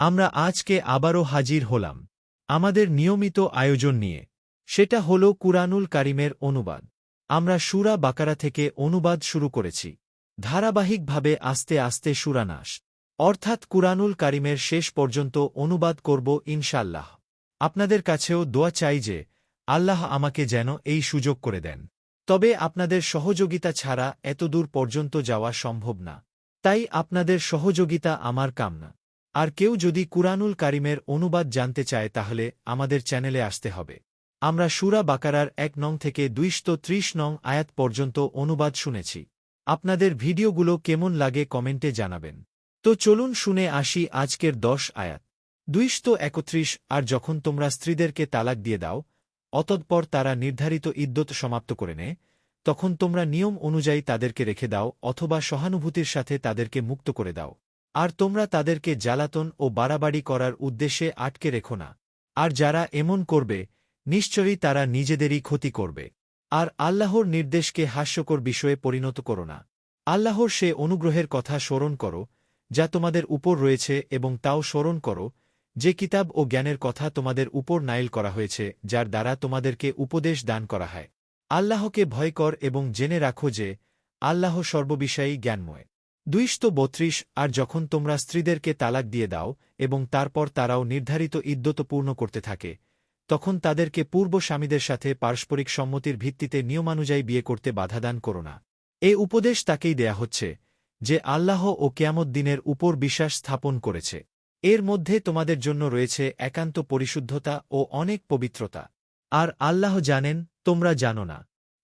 আমরা আজকে আবারও হাজির হলাম আমাদের নিয়মিত আয়োজন নিয়ে। সেটা হল কুরআনুল কারিমের অনুবাদ। আমরা সুরা বাকারা থেকে অনুবাদ শুরু করেছি। ধারাবাহিকভাবে আস্তে আস্তে সুরানাশ অর্থাৎ কুরআনুল কারিমের শেষ পর্যন্ত অনুবাদ করব ইনশাল্লাহ আপনাদের কাছেও দোয়া চাই যে আল্লাহ আমাকে যেন এই সুযোগ করে দেন। তবে আপনাদের সহযোগিতা ছাড়া এতদূর পর্যন্ত যাওয়া সম্ভব না। তাই আপনাদের সহযোগিতা আমার কামনা। আর কেউ যদি কুরআনুল কারিমের অনুবাদ জানতে চায় তাহলে আমাদের চ্যানেলে আসতে হবে। আমরা সুরা বাকারার এক নং থেকে দুইশত ত্রিশ নং আয়াত পর্যন্ত অনুবাদ শুনেছি। আপনাদের ভিডিওগুলো কেমন লাগে কমেন্টে জানাবেন। তো চলুন শুনে আসি আজকের দশ আয়াত। দুইশত একত্রিশ, আর যখন তোমরা স্ত্রীদেরকে তালাক দিয়ে দাও, অতৎপর তারা নির্ধারিত ইদ্যত সমাপ্ত করে নে, তখন তোমরা নিয়ম অনুযায়ী তাদেরকে রেখে দাও অথবা সহানুভূতির সাথে তাদেরকে মুক্ত করে দাও। আর তোমরা তাদেরকে জ্বালাতন ও বাড়াবাড়ি করার উদ্দেশ্যে আটকে রেখো না। আর যারা এমন করবে, নিশ্চয়ই তারা নিজেদেরই ক্ষতি করবে। আর আল্লাহর নির্দেশকে হাস্যকর বিষয়ে পরিণত করো না। আল্লাহর সে অনুগ্রহের কথা স্মরণ করো, যা তোমাদের উপর রয়েছে এবং তাও স্মরণ করো, যে কিতাব ও জ্ঞানের কথা তোমাদের উপর নাইল করা হয়েছে, যার দ্বারা তোমাদেরকে উপদেশ দান করা হয়। আল্লাহকে ভয় কর এবং জেনে রাখো যে, আল্লাহ সর্ববিষয়ী জ্ঞানময়। দুইশত বত্রিশ, আর যখন তোমরা স্ত্রীদেরকে তালাক দিয়ে দাও এবং তারপর তারাও নির্ধারিত ইদ্যত পূর্ণ করতে থাকে, তখন তাদেরকে পূর্ব স্বামীদের সাথে পারস্পরিক সম্মতির ভিত্তিতে নিয়মানুযায়ী বিয়ে করতে বাধাদান করো না। এ উপদেশ তাকেই দেয়া হচ্ছে যে আল্লাহ ও কেয়ামত দিনের উপর বিশ্বাস স্থাপন করেছে। এর মধ্যে তোমাদের জন্য রয়েছে একান্ত পরিশুদ্ধতা ও অনেক পবিত্রতা। আর আল্লাহ জানেন, তোমরা জানো না।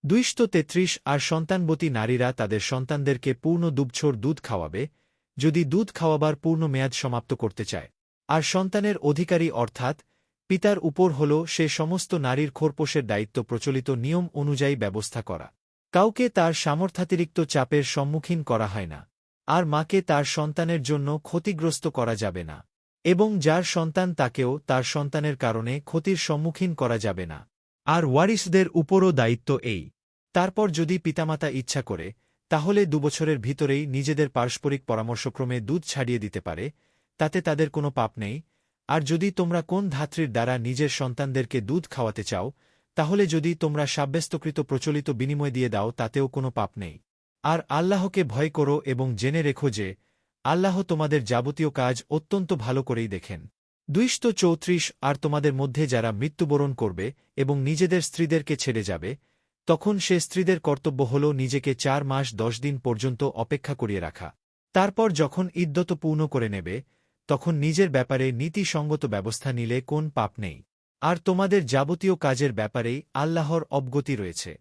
দুইশত তেত্রিশ আর সন্তানবতী নারীরা তাদের সন্তানদেরকে পূর্ণ দুবছোর দুধ খাওয়াবে, যদি দুধ খাওয়াবার পূর্ণ মেয়াদ সমাপ্ত করতে চায়। আর সন্তানের অধিকারী অর্থাৎ পিতার উপর হল সে সমস্ত নারীর খোরপোষের দায়িত্ব প্রচলিত নিয়ম অনুযায়ী ব্যবস্থা করা। কাউকে তার সামর্থ্যাতিরিক্ত চাপের সম্মুখীন করা হয় না। আর মাকে তার সন্তানের জন্য ক্ষতিগ্রস্ত করা যাবে না। এবং যার সন্তান তাকেও তার সন্তানের কারণে ক্ষতির সম্মুখীন করা যাবে না। আর ওয়ারিসদের উপরও দায়িত্ব এই। তারপর যদি পিতামাতা ইচ্ছা করে, তাহলে দুবছরের ভিতরেই নিজেদের পারস্পরিক পরামর্শক্রমে দুধ ছাড়িয়ে দিতে পারে, তাতে তাদের কোনো পাপ নেই। আর যদি তোমরা কোন ধাত্রীর দ্বারা নিজের সন্তানদেরকে দুধ খাওয়াতে চাও, তাহলে যদি তোমরা সাব্যস্তকৃত প্রচলিত বিনিময় দিয়ে দাও, তাতেও কোনো পাপ নেই। আর আল্লাহকে ভয় করো এবং জেনে রেখো যে, আল্লাহ তোমাদের যাবতীয় কাজ অত্যন্ত ভালো করেই দেখেন। দুইশত চৌত্রিশ, আর তোমাদের মধ্যে যারা মৃত্যুবরণ করবে এবং নিজেদের স্ত্রীদেরকে ছেড়ে যাবে তখন সে স্ত্রীদের কর্তব্য হল নিজেকে চার মাস দশ দিন পর্যন্ত অপেক্ষা করিয়ে রাখা। তারপর যখন ইদ্যত পূর্ণ করে নেবে, তখন নিজের ব্যাপারে নীতিসঙ্গত ব্যবস্থা নিলে কোন পাপ নেই। আর তোমাদের যাবতীয় কাজের ব্যাপারেই আল্লাহর অবগতি রয়েছে।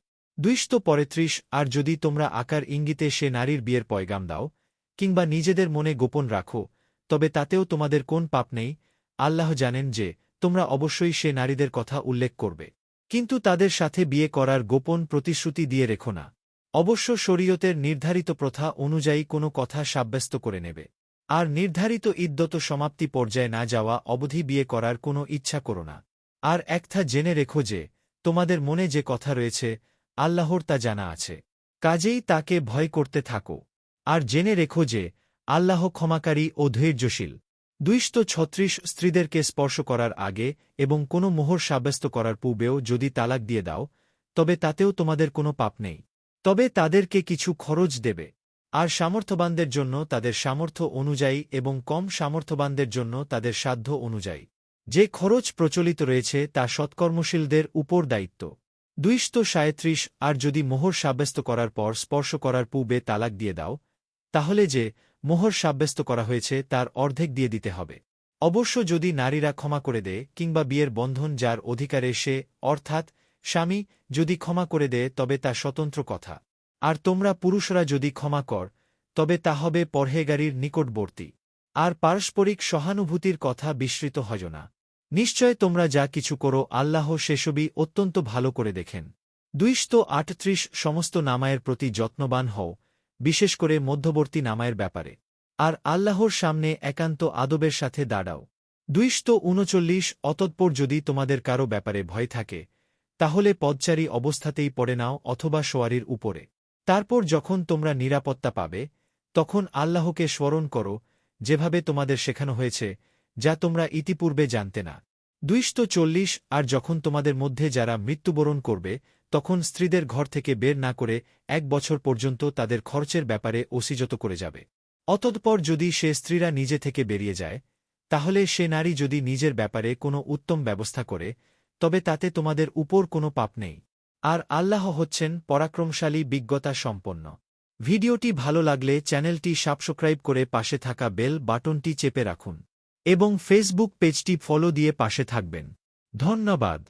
দুইশত পঁয়ত্রিশ আর যদি তোমরা আকার ইঙ্গিতে সে নারীর বিয়ের পয়গাম দাও, কিংবা নিজেদের মনে গোপন রাখো, তবে তাতেও তোমাদের কোন পাপ নেই। আল্লাহ জানেন যে, তোমরা অবশ্যই সে নারীদের কথা উল্লেখ করবে। কিন্তু তাদের সাথে বিয়ে করার গোপন প্রতিশ্রুতি দিয়ে রেখো না। অবশ্য শরীয়তের নির্ধারিত প্রথা অনুযায়ী কোনো কথা সাব্যস্ত করে নেবে। আর নির্ধারিত ইদ্যত সমাপ্তি পর্যায়ে না যাওয়া অবধি বিয়ে করার কোনো ইচ্ছা করো না। আর একথা জেনে রেখো যে, তোমাদের মনে যে কথা রয়েছে, আল্লাহর তা জানা আছে। কাজেই তাকে ভয় করতে থাকো। আর জেনে রেখো যে, আল্লাহ ক্ষমাকারী ও ধৈর্যশীল। দুইশত ছত্রিশ স্ত্রীদেরকে স্পর্শ করার আগে এবং কোনো মোহর সাব্যস্ত করার পূর্বেও যদি তালাক দিয়ে দাও, তবে তাতেও তোমাদের কোনো পাপ নেই। তবে তাদেরকে কিছু খরচ দেবে। আর সামর্থ্যবানদের জন্য তাদের সামর্থ্য অনুযায়ী এবং কম সামর্থ্যবানদের জন্য তাদের সাধ্য অনুযায়ী। যে খরচ প্রচলিত রয়েছে তা সৎকর্মশীলদের উপর দায়িত্ব। দুইশত সাঁত্রিশ, আর যদি মোহর সাব্যস্ত করার পর স্পর্শ করার পূর্বে তালাক দিয়ে দাও, তাহলে যে মোহর সাব্যস্ত করা হয়েছে, তার অর্ধেক দিয়ে দিতে হবে। অবশ্য যদি নারীরা ক্ষমা করে দেয়, কিংবা বিয়ের বন্ধন যার অধিকারে সে, অর্থাৎ স্বামী, যদি ক্ষমা করে দেয়, তবে তা স্বতন্ত্র কথা। আর তোমরা পুরুষরা যদি ক্ষমা কর, তবে তা হবে পরহেগারির নিকটবর্তী। আর পারস্পরিক সহানুভূতির কথা বিস্মৃত হয় না। নিশ্চয় তোমরা যা কিছু করো, আল্লাহ সেসবই অত্যন্ত ভালো করে দেখেন। দুইশত আটত্রিশ সমস্ত নামায়ের প্রতি যত্নবান হও বিশেষ করে মধ্যবর্তী নামায়ের ব্যাপারে। আর আল্লাহর সামনে একান্ত আদবের সাথে দাঁড়াও। দুইশত উনচল্লিশ অতৎপর যদি তোমাদের কারও ব্যাপারে ভয় থাকে, তাহলে পদচারী অবস্থাতেই পড়ে নাও অথবা সোয়ারির উপরে। তারপর যখন তোমরা নিরাপত্তা পাবে, তখন আল্লাহকে স্মরণ করো, যেভাবে তোমাদের শেখানো হয়েছে, যা তোমরা ইতিপূর্বে জানতে না। দুইশত চল্লিশ আর যখন তোমাদের মধ্যে যারা মৃত্যুবরণ করবে তখন স্ত্রীদের ঘর থেকে বের না করে এক বছর পর্যন্ত তাদের খরচের ব্যাপারে ওসিজত করে যাবে। অতৎপর যদি সে স্ত্রীরা নিজে থেকে বেরিয়ে যায়, তাহলে সে নারী যদি নিজের ব্যাপারে কোনো উত্তম ব্যবস্থা করে, তবে তাতে তোমাদের উপর কোনো পাপ নেই। আর আল্লাহ হচ্ছেন পরাক্রমশালী, বিজ্ঞতা সম্পন্ন। ভিডিওটি ভালো লাগলে চ্যানেলটি সাবস্ক্রাইব করে পাশে থাকা বেল বাটনটি চেপে রাখুন। এবং ফেসবুক পেজটি ফলো দিয়ে পাশে থাকবেন। ধন্যবাদ।